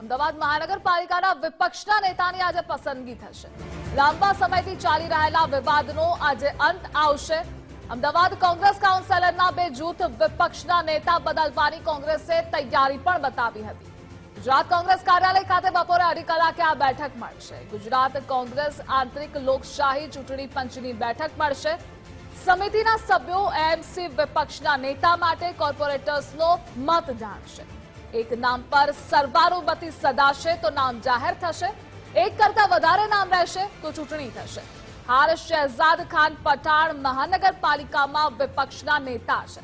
અમદાવાદ મહાનગરપાલિકાના વિપક્ષના નેતાની આજે પસંદગી થશે. લાંબા સમયથી ચાલી રહેલા વિવાદનો આજે અંત આવશે. અમદાવાદ કોંગ્રેસ કાઉન્સિલરના બે જૂથ વિપક્ષના નેતા બદલવાની કોંગ્રેસે તૈયારી પણ બતાવી હતી. ગુજરાત કોંગ્રેસ કાર્યાલય ખાતે બપોરે અઢી કલાકે આ બેઠક મળશે. ગુજરાત કોંગ્રેસ આંતરિક લોકશાહી ચૂંટણી પંચની બેઠક મળશે. સમિતિના સભ્યો એમસી વિપક્ષના નેતા માટે કોર્પોરેટર્સનો મત જાણશે. એક નામ પર સર્વાનુમતિ સદાશે તો નામ જાહેર થશે. એક કરતા વધારે નામ રહેશે તો ચૂંટણી થશે. હાલ શહેજાદ ખાન પઠાણ મહાનગરપાલિકામાં વિપક્ષના નેતા છે.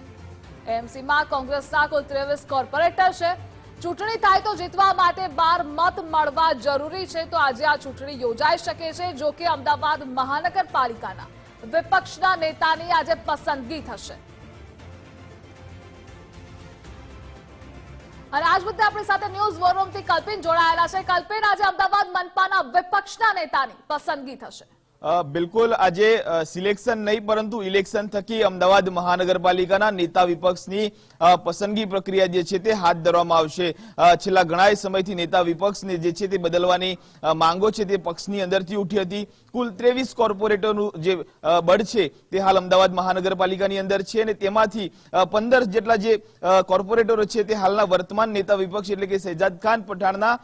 એમસીમાં કોંગ્રેસના કુલ ત્રેવીસ કોર્પોરેટર છે. ચૂંટણી થાય તો જીતવા માટે બાર મત મળવા જરૂરી છે તો આજે આ ચૂંટણી યોજાઈ શકે છે, જો કે અમદાવાદ મહાનગરપાલિકાના વિપક્ષના નેતાની આજે પસંદગી થશે. અને આજ મુદ્દે આપણી સાથે ન્યૂઝ વોરરૂમથી કલ્પિન જોડાયેલા છે. કલ્પિન, આજે અમદાવાદ મનપાના વિપક્ષના નેતાની પસંદગી થશે. બિલકુલ આજે સિલેક્શન નહીં, પરંતુ ઇલેક્શન થકી અમદાવાદ મહાનગરપાલિકાના નેતા વિપક્ષની પસંદગી પ્રક્રિયા જે છે તે હાથ ધરવામાં આવશે. છેલ્લા ઘણા સમયથી નેતા વિપક્ષને જે છે તે બદલવાની માંગો છે તે પક્ષની અંદરથી ઉઠી હતી. કુલ ત્રેવીસ કોર્પોરેટરનું જે બળ છે તે હાલ અમદાવાદ મહાનગરપાલિકાની અંદર છે અને તેમાંથી પંદર જેટલા જે કોર્પોરેટરો છે તે હાલના વર્તમાન નેતા વિપક્ષ એટલે કે શહેજાદ ખાન પઠાણના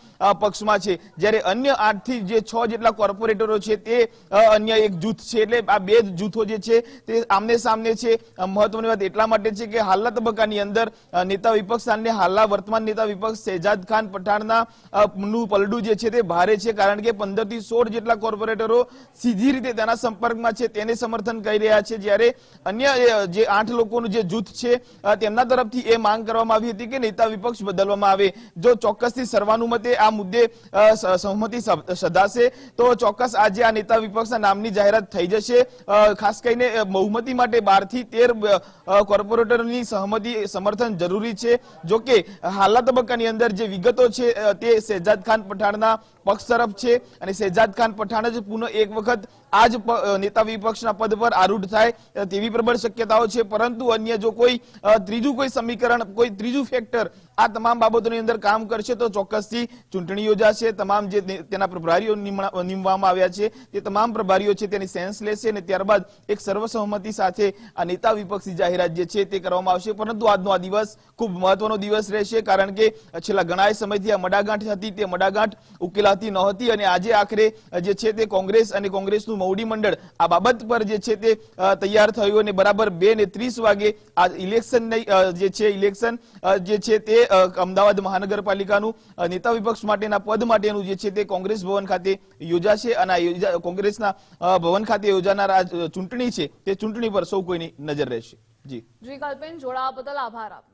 પક્ષમાં છે. જ્યારે અન્ય આઠથી જે છ જેટલા કોર્પોરેટરો છે તે અન્ય એક જૂથ છે એટલે આ બે જૂથો જે છે તે આમને સામને છે. મહત્વની વાત એટલા માટે છે કે હાલના તબક્કાની અંદર નેતા વિપક્ષ અને હાલના વર્તમાન નેતા વિપક્ષ શહેજાદ ખાન પઠાણના નું પલડું જે છે તે ભારે છે કારણ કે પંદરથી સોળ જેટલા કોર્પોરેટરો સીધી રીતે તેના સંપર્કમાં છે તેને સમર્થન કરી રહ્યા છે. જ્યારે અન્ય જે આઠ લોકોનું જે જૂથ છે તેમના તરફથી એ માંગ કરવામાં આવી હતી કે નેતા વિપક્ષ બદલવામાં આવે. જો ચોક્કસથી સર્વાનુમતે આ મુદ્દે સહમતિ સધાશે તો ચોક્કસ આજે આ નેતા વિપક્ષના નામની જાહેરાત થઈ જશે. ખાસ કરીને બહુમતી માટે બારથી તેર કોર્પોરેટરની સહમતિ, સમર્થન જરૂરી છે. જો કે, હાલના તબક્કાની અંદર જે વિગતો છે તે શહેજાદ ખાન પઠાણના પક્ષ તરફ છે અને શહેજાદ ખાન પઠાણ જ પુનઃ એક વખત આ જ નેતા વિપક્ષના પદ પર આરૂઢ થાય તેવી પ્રબળ શક્યતાઓ છે. પરંતુ અન્ય જો કોઈ ત્રીજું કોઈ સમીકરણ, કોઈ ત્રીજું ફેક્ટર આ તમામ બાબતોની અંદર કામ કરશે તો ચોક્કસથી ચૂંટણી યોજાશે. તમામ જે તેના પ્રભારીઓ નિમવામાં આવ્યા છે તે તમામ પ્રભારીઓ છે તેની સેન્સ લેશે અને ત્યારબાદ એક સર્વસહમતિ સાથે આ નેતા વિપક્ષી જાહેરાત જે છે તે કરવામાં આવશે. પરંતુ આજનો આ દિવસ ખૂબ મહત્વનો દિવસ રહેશે કારણ કે છેલ્લા ઘણા સમયથી આ મડાગાંઠ હતી. તે મડાગાંઠ ઉકેલાતી નહોતી અને આજે આખરે જે છે તે કોંગ્રેસ અને કોંગ્રેસનું મૌડી મંડળ આ બાબત પર જે છે તે તૈયાર થયું અને બરાબર બે ને ત્રીસ વાગે આ ઇલેક્શન જે છે ઇલેક્શન જે છે તે અમદાવાદ મહાનગરપાલિકાનું નેતા વિપક્ષ માટેના પદ માટેનું જે છે તે કોંગ્રેસ ભવન ખાતે યોજાશે અને કોંગ્રેસના ભવન ખાતે યોજાનાર આ ચૂંટણી છે તે ચૂંટણી પર સૌ કોઈની નજર રહેશે. જી. જી કલ્પેન જોડાવા બદલ આભાર આપનો.